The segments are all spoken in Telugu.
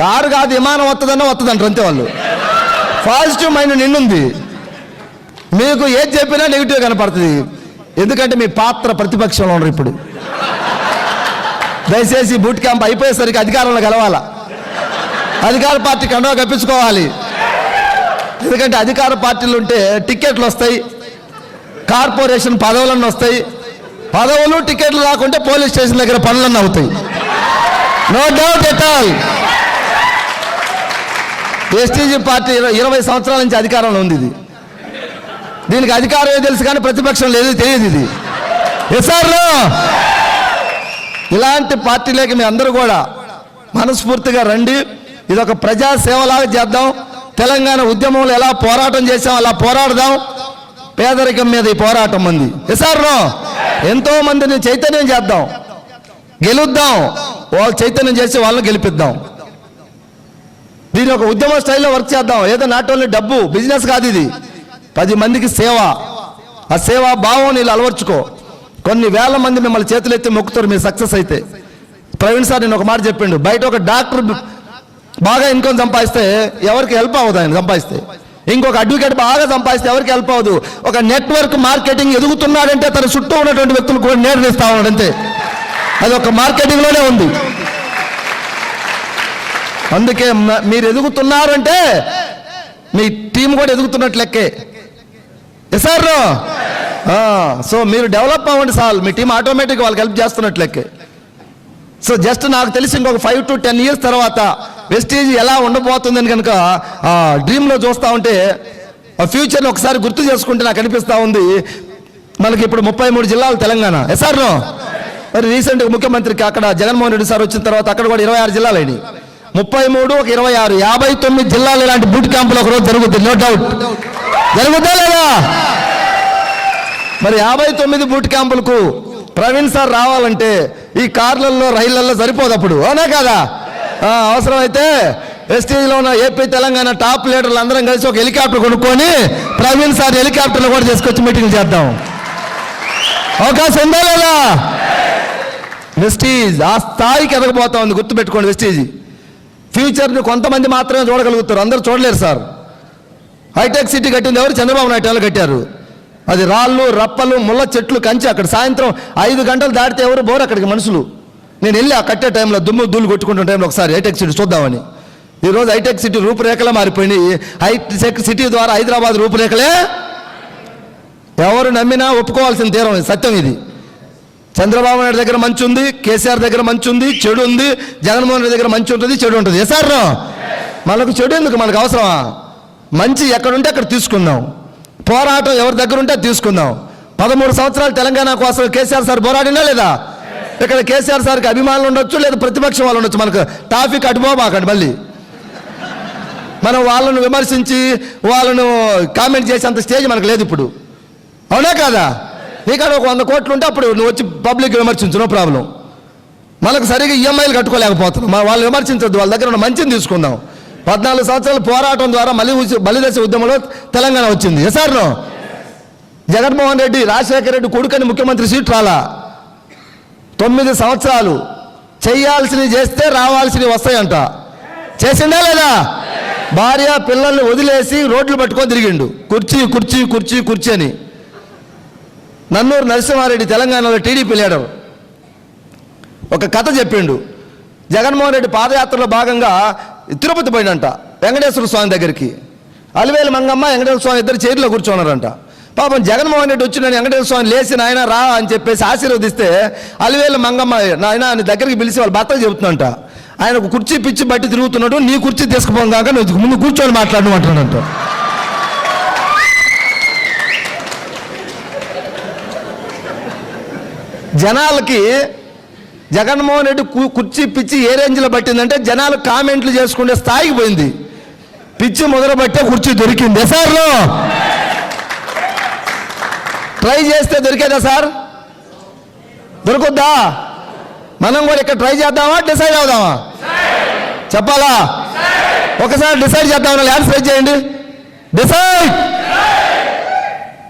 కారు కాదు విమానం వస్తుందన్నా వస్తుందంటారు అంతే వాళ్ళు. పాజిటివ్ మైండ్ నిన్నుంది. మీకు ఏది చెప్పినా నెగిటివ్ కనపడుతుంది. ఎందుకంటే మీ పాత్ర ప్రతిపక్షంలో ఉన్నారు ఇప్పుడు. దయచేసి బూట్ క్యాంప్ అయిపోయేసరికి అధికారంలో కలవాల? అధికార పార్టీ కండవ కప్పించుకోవాలి. ఎందుకంటే అధికార పార్టీలు ఉంటే టికెట్లు వస్తాయి కార్పొరేషన్ పదవులన్నీ వస్తాయి. పదవులు టికెట్లు రాకుంటే పోలీస్ స్టేషన్ దగ్గర పనులన్నీ అవుతాయి. No doubt at all STG party ఇరవై సంవత్సరాల నుంచి అధికారంలో ఉంది ఇది. దీనికి అధికారం తెలుసు కానీ ప్రతిపక్షం లేదు తెలియదు ఇది. ఎస్ఆర్లో! ఇలాంటి పార్టీలోకి మీ అందరూ కూడా మనస్ఫూర్తిగా రండి. ఇది ఒక ప్రజాసేవలాగా చేద్దాం. తెలంగాణ ఉద్యమంలో ఎలా పోరాటం చేసాం అలా పోరాడదాం. పేదరికం మీద ఈ పోరాటం ఉంది. ఎస్ఆర్లో! ఎంతో మందిని చైతన్యం చేద్దాం. గెలుద్దాం. వాళ్ళు చైతన్యం చేసి వాళ్ళని గెలిపిద్దాం. దీని ఒక ఉద్యమ స్టైల్లో వర్క్ చేద్దాం. ఏదో నాట్ ఓన్లీ డబ్బు బిజినెస్ కాదు ఇది. పది మందికి సేవ. ఆ సేవా భావం నీళ్ళు అలవర్చుకో. కొన్ని వేల మంది మిమ్మల్ని చేతులు ఎత్తి మొక్కుతారు మీరు సక్సెస్ అయితే. ప్రవీణ్ సార్ నేను ఒక మాట చెప్పిండు. బయట ఒక డాక్టర్ బాగా ఇన్కమ్ సంపాదిస్తే ఎవరికి హెల్ప్ అవ్వదు ఆయన సంపాదిస్తే. ఇంకొక అడ్వకేట్ బాగా సంపాదిస్తే ఎవరికి హెల్ప్ అవ్వదు. ఒక నెట్వర్క్ మార్కెటింగ్ ఎదుగుతున్నాడంటే తన చుట్టూ ఉన్నటువంటి వ్యక్తులు కూడా నేర్పిస్తా ఉన్నాడంతే అది ఒక మార్కెటింగ్లోనే ఉంది. అందుకే మీరు ఎదుగుతున్నారంటే మీ టీం కూడా ఎదుగుతున్నట్లు లెక్కే. సార్ సో మీరు డెవలప్ అవ్వండి సార్. మీ టీం ఆటోమేటిక్ వాళ్ళకి హెల్ప్ చేస్తున్నట్లు లెక్కే. సో జస్ట్ నాకు తెలిసి ఇంకొక ఫైవ్ టు టెన్ ఇయర్స్ తర్వాత వెస్టేజ్ ఎలా ఉండబోతుందని కనుక ఆ డ్రీమ్లో చూస్తూ ఉంటే ఆ ఫ్యూచర్ని ఒకసారి గుర్తు చేసుకుంటే నాకు అనిపిస్తూ ఉంది. మనకి ఇప్పుడు ముప్పై మూడు జిల్లాలు తెలంగాణ. ఎస్ఆర్ మరి రీసెంట్గా ముఖ్యమంత్రికి అక్కడ జగన్మోహన్ రెడ్డి సార్ వచ్చిన తర్వాత అక్కడ కూడా ఇరవై ఆరు జిల్లాలు అయినాయి. ముప్పై మూడు ఒక ఇరవై ఆరు యాభై తొమ్మిది జిల్లాలు ఇలాంటి బూట్ క్యాంపులు ఒకరోజు జరుగుతుంది నో డౌట్ జరుగుతా లేదా? మరి యాభై తొమ్మిది బూట్ క్యాంపులకు ప్రవీణ్ సార్ రావాలంటే ఈ కార్లలో రైళ్ళలో సరిపోదు అప్పుడు. అవునా కదా? అవసరమైతే ఎస్టీలో ఉన్న ఏపీ తెలంగాణ టాప్ లీడర్లు అందరం కలిసి ఒక హెలికాప్టర్ కొనుక్కొని ప్రవీణ్ సార్ హెలికాప్టర్లు కూడా తీసుకొచ్చి మీటింగ్ చేద్దాం. అవకాశం ఉందా లేదా? వెస్టీజ్ ఆ స్థాయికి ఎదగబోతా ఉంది గుర్తుపెట్టుకోండి వెస్టీజ్. ఫ్యూచర్ని కొంతమంది మాత్రమే చూడగలుగుతారు. అందరూ చూడలేరు సార్. హైటెక్ సిటీ కట్టింది ఎవరు? చంద్రబాబు నాయుడు వాళ్ళు కట్టారు. అది రాళ్ళు రప్పలు ముళ్ళ చెట్లు కంచి. అక్కడ సాయంత్రం ఐదు గంటలు దాటితే ఎవరు బోరు అక్కడికి మనుషులు. నేను వెళ్ళి ఆ కట్టే టైంలో దుమ్ము దూలు కొట్టుకుంటున్న టైంలో ఒకసారి హైటెక్ సిటీ చూద్దామని. ఈరోజు హైటెక్ సిటీ రూపురేఖలే మారిపోయినాయి. హైటెక్ సిటీ ద్వారా హైదరాబాద్ రూపురేఖలే ఎవరు నమ్మినా ఒప్పుకోవాల్సిన తీరం ఇది, సత్యం ఇది. చంద్రబాబు నాయుడు దగ్గర మంచి ఉంది కేసీఆర్ దగ్గర మంచి ఉంది చెడు ఉంది జగన్మోహన్ రెడ్డి దగ్గర మంచి ఉంటుంది చెడు ఉంటుంది. సార్ మనకు చెడు ఎందుకు మనకు అవసరమా? మంచి ఎక్కడుంటే అక్కడ తీసుకుందాం. పోరాటం ఎవరి దగ్గర ఉంటే తీసుకుందాం. పదమూడు సంవత్సరాలు తెలంగాణ కోసం కేసీఆర్ సార్ పోరాడినా లేదా? ఇక్కడ కేసీఆర్ సార్కి అభిమానులు ఉండొచ్చు లేదా ప్రతిపక్షం వాళ్ళు ఉండొచ్చు. మనకు టాపిక్ అటుపోమాకండి మళ్ళీ. మనం వాళ్ళను విమర్శించి వాళ్ళను కామెంట్ చేసేంత స్టేజ్ మనకు లేదు ఇప్పుడు. అవునా కాదా? నీకాడ ఒక వంద కోట్లు ఉంటే అప్పుడు నువ్వు వచ్చి పబ్లిక్ విమర్శించు నో ప్రాబ్లం. మనకు సరిగా ఈఎంఐలు కట్టుకోలేకపోతున్నాం. మన వాళ్ళు విమర్శించద్దు వాళ్ళ దగ్గర ఉన్న మంచిని తీసుకుందాం. పద్నాలుగు సంవత్సరాల పోరాటం ద్వారా మళ్ళీ బలిదశ ఉద్యమంలో తెలంగాణ వచ్చింది. సార్ జగన్మోహన్ రెడ్డి రాజశేఖర రెడ్డి కొడుకని ముఖ్యమంత్రి సీట్ రాలా? తొమ్మిది సంవత్సరాలు చేయాల్సినవి చేస్తే రావాల్సినవి వస్తాయంట. చేసిందా లేదా? భార్య పిల్లల్ని వదిలేసి రోడ్లు పట్టుకొని తిరిగిండు. కుర్చీ కుర్చీ కుర్చీ కుర్చీ అని. నన్నూరు నరసింహారెడ్డి తెలంగాణలో టీడీపీ లీడర్. ఒక కథ చెప్పిండు. జగన్మోహన్ రెడ్డి పాదయాత్రలో భాగంగా తిరుపతి పోయినంట వెంకటేశ్వర స్వామి దగ్గరికి. అలివేలు మంగమ్మ వెంకటేశ్వర స్వామి ఇద్దరు చైర్లో కూర్చోన్నారంట. పాపం జగన్మోహన్ రెడ్డి వచ్చి నేను వెంకటేశ్వర స్వామి లేచి నాయన రా అని చెప్పేసి ఆశీర్వదిస్తే అలివేలు మంగమ్మ నాయన అని దగ్గరికి పిలిచి వాళ్ళ భర్తకు చెబుతున్నంట. ఆయన ఒక కుర్చీ పిచ్చి బట్టి తిరుగుతున్నాడు నీ కుర్చీ తీసుకుపోగాక నువ్వు ముందు కూర్చొని మాట్లాడను అంటున్నాడంట. జనాలకి జగన్మోహన్ రెడ్డి కు- కుర్చీ పిచ్చి ఏ రేంజ్లో పట్టిందంటే జనాలు కామెంట్లు చేసుకునే స్థాయికి పోయింది. పిచ్చి మొదలుపట్టే కుర్చీ దొరికింది సార్లో ట్రై చేస్తే దొరికేదా సార్? దొరుకుద్దా? మనం కూడా ఇక్కడ ట్రై చేద్దామా డిసైడ్ అవుదామా? చెప్పాలా? ఒకసారి డిసైడ్ చేద్దాం ల్యాండ్ స్ప్రెడ్ చేయండి. Decide!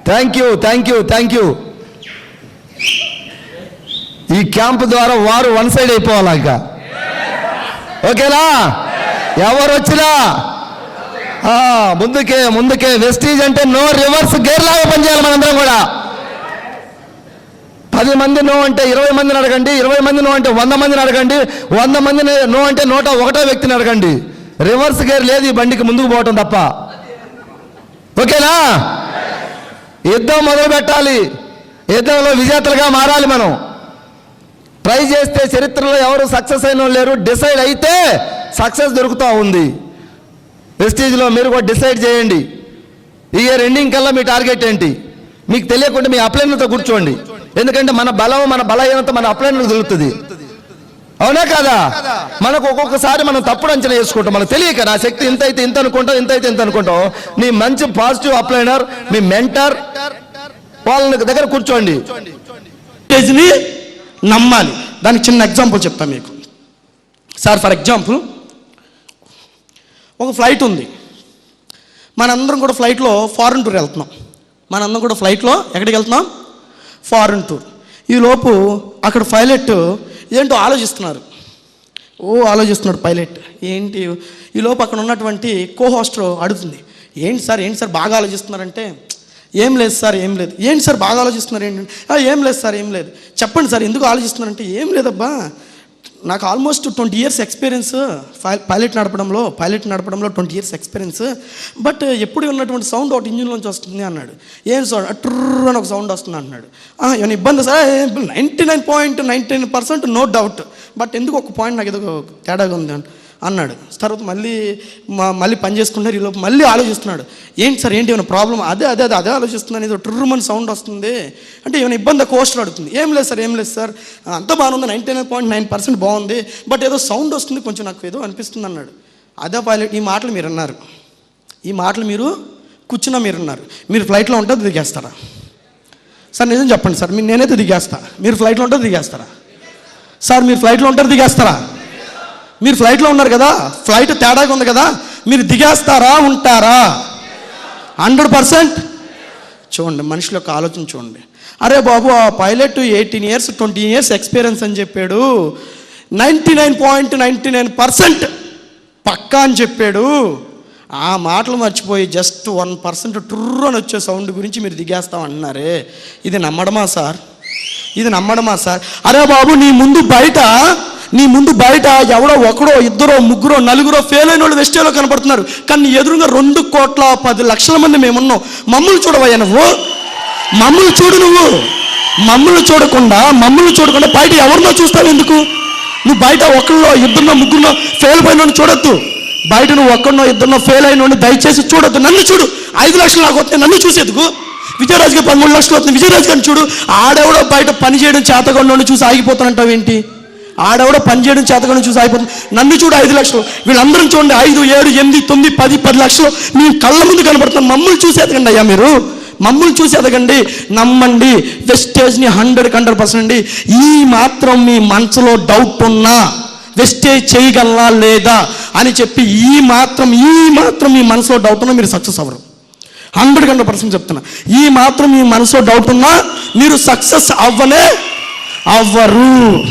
Thank you thank you thank you. ఈ క్యాంప్ ద్వారా వారు వన్ సైడ్ అయిపోవాలి ఇంకా. ఓకేనా? ఎవరు వచ్చినా? ముందుకే ముందుకే. వెస్టీజ్ అంటే నో రివర్స్ గేర్ లాగా పనిచేయాలి మనందరం కూడా. పది మంది నో అంటే ఇరవై మందిని అడగండి ఇరవై మంది నో అంటే వంద మందిని అడగండి వంద మందిని నో అంటే నూట ఒకటో వ్యక్తిని అడగండి. రివర్స్ గేర్ లేదు ఈ బండికి ముందుకు పోవటం తప్ప. ఓకేనా? యుద్ధం మొదలు పెట్టాలి యుద్ధంలో విజేతలుగా మారాలి మనం. ట్రై చేస్తే చరిత్రలో ఎవరు సక్సెస్ అయిన వాళ్ళు లేరు. డిసైడ్ అయితే సక్సెస్ దొరుకుతూ ఉంది. వెస్టీజ్లో మీరు కూడా డిసైడ్ చేయండి. ఈ ఇయర్ ఎండింగ్ కల్లా మీ టార్గెట్ ఏంటి? మీకు తెలియకుండా మీ అప్లైన్లతో కూర్చోండి. ఎందుకంటే మన బలం మన బలహీనత మన అప్లైన్లకు దొరుకుతుంది. అవునా కాదా? మనకు ఒక్కొక్కసారి మనం తప్పుడు అంచనా వేసుకుంటాం. మనకు తెలియక నా శక్తి ఇంత అయితే ఇంత అనుకుంటాం ఇంత అయితే ఇంత అనుకుంటాం. నీ మంచి పాజిటివ్ అప్లైనర్ మీ మెంటర్ వాళ్ళ దగ్గర కూర్చోండి. నమ్మాలి. దానికి చిన్న ఎగ్జాంపుల్ చెప్తాను మీకు. సార్ ఫర్ ఎగ్జాంపుల్ ఒక ఫ్లైట్ ఉంది. మనందరం కూడా ఫ్లైట్లో ఫారెన్ టూర్ వెళ్తున్నాం. మనందరం కూడా ఫ్లైట్లో ఎక్కడికి వెళ్తున్నాం? ఫారెన్ టూర్ ఈ లోపు అక్కడ పైలట్ ఏంటో ఆలోచిస్తున్నారు. ఓ ఆలోచిస్తున్నాడు పైలట్ ఏంటి? ఈ లోపు అక్కడ ఉన్నటువంటి కో హోస్టర్ అడుగుతుంది. ఏంటి సార్ ఏంటి సార్ బాగా ఆలోచిస్తున్నారంటే ఏం లేదు సార్ ఏం లేదు. ఏంటి సార్ బాగా ఆలోచిస్తున్నారు ఏంటంటే ఏం లేదు సార్ ఏం లేదు. చెప్పండి సార్ ఎందుకు ఆలోచిస్తున్నారంటే ఏం లేదబ్బా. నాకు almost twenty years experience pilot నడపడంలో pilot నడపడంలో ట్వంటీ ఇయర్స్ ఎక్స్పీరియన్స్ బట్ ఎప్పుడు ఉన్నటువంటి సౌండ్ ఒకటి ఇంజిన్లోంచి వస్తుంది అన్నాడు. ఏం సౌండ్ ట్రర్ అని ఒక సౌండ్ వస్తుంది అన్నాడు. ఏమైనా ఇబ్బంది sir? Ninety nine point ninety nine percent no doubt. But ఎందుకు ఒక పాయింట్ నాకు ఏదో తేడాగా ఉంది అంటే. అన్నాడు. తర్వాత మళ్ళీ మళ్ళీ పని చేసుకుంటారు ఈలోపు మళ్ళీ ఆలోచిస్తున్నాడు. ఏంటి సార్ ఏంటి ఏమైనా ప్రాబ్లం అదే అదే అదే అదే ఆలోచిస్తున్నాను. ఏదో ట్రుర్మని సౌండ్ వస్తుంది. అంటే ఏమైనా ఇబ్బంది కోస్టర్ అడుగుతుంది. ఏం లేదు సార్ ఏం లేదు సార్. అంత బాగుంది ninety nine point nine percent బాగుంది. బట్ ఏదో సౌండ్ వస్తుంది కొంచెం నాకు ఏదో అనిపిస్తుంది అన్నాడు. అదే పైలట్ ఈ మాటలు మీరు అన్నారు. ఈ మాటలు మీరు కూర్చున్నా మీరు అన్నారు. మీరు ఫ్లైట్లో ఉంటే దిగేస్తారా? సార్ నిజం చెప్పండి సార్. మీరు నేనైతే దిగేస్తా. మీరు ఫ్లైట్లో ఉంటే దిగేస్తారా? సార్ మీరు ఫ్లైట్లో ఉంటారు దిగేస్తారా? మీరు ఫ్లైట్లో ఉన్నారు కదా? ఫ్లైట్ తేడాగా ఉంది కదా? మీరు దిగేస్తారా ఉంటారా? Hundred percent. చూడండి మనుషుల యొక్క ఆలోచన చూడండి. అరే బాబు ఆ pilot eighteen years twenty years experience అని చెప్పాడు. Ninety nine point ninety nine percent pakka అని చెప్పాడు. ఆ మాటలు మర్చిపోయి జస్ట్ వన్ పర్సెంట్ ట్రుర్రు అని వచ్చే సౌండ్ గురించి మీరు దిగేస్తాం అంటున్నారే ఇది నమ్మడమా సార్? ఇది నమ్మడమా సార్? అరే బాబు నీ ముందు బయట నీ ముందు బయట ఎవడో ఒకడో ఇద్దరో ముగ్గురో నలుగురో ఫెయిల్ అయిన వాళ్ళు వెస్టేలో కనపడుతున్నారు. కానీ నీ ఎదురుగా రెండు కోట్ల పది లక్షల మంది మేమున్నాం. మమ్మల్ని చూడవయ్యా నువ్వు. మమ్మల్ని చూడు నువ్వు. మమ్మల్ని చూడకుండా మమ్మల్ని చూడకుండా బయట ఎవరినో చూస్తావు ఎందుకు? నువ్వు బయట ఒకళ్ళో ఇద్దరినో ముగ్గురునో ఫెయిల్ అయిన చూడొద్దు. బయట నువ్వు ఒక్కడినో ఇద్దరినో ఫెయిల్ అయిన దయచేసి చూడొద్దు. నన్ను చూడు. ఐదు లక్షలు నాకు వస్తే నన్ను చూసేందుకు విజయరాజుకి పదమూడు లక్షలు వస్తుంది విజయరాజు గారిని చూడు. ఆడెవడో బయట పని చేయడం చేతకుండా చూసి ఆగిపోతానంటావు ఏంటి ఆడవిడ పని చేయడం చేతకుండా చూసి ఆగిపోతుంది. నన్ను చూడు ఐదు లక్షలు. వీళ్ళందరం చూడండి ఐదు ఏడు ఎనిమిది తొమ్మిది పది పది లక్షలు. మేము కళ్ళ ముందు కనబడుతున్నాం. మమ్మల్ని చూసి ఎదగండి అయ్యా మీరు. మమ్మల్ని చూసి ఎదగండి. నమ్మండి. వెస్టేజ్ని హండ్రెడ్ హండ్రెడ్ పర్సెంట్ అండి. ఈ మాత్రం మీ మనసులో డౌట్ ఉన్నా వెస్టేజ్ చేయగలనా లేదా అని చెప్పి ఈ మాత్రం ఈ మాత్రం మీ మనసులో డౌట్ ఉన్నా మీరు సక్సెస్ అవ్వరు. హండ్రెడ్ హండ్రెడ్ పర్సెంట్ చెప్తున్నా. ఈ మాత్రం మీ మనసులో డౌట్ ఉన్నా మీరు సక్సెస్ అవ్వనే అవ్వరు.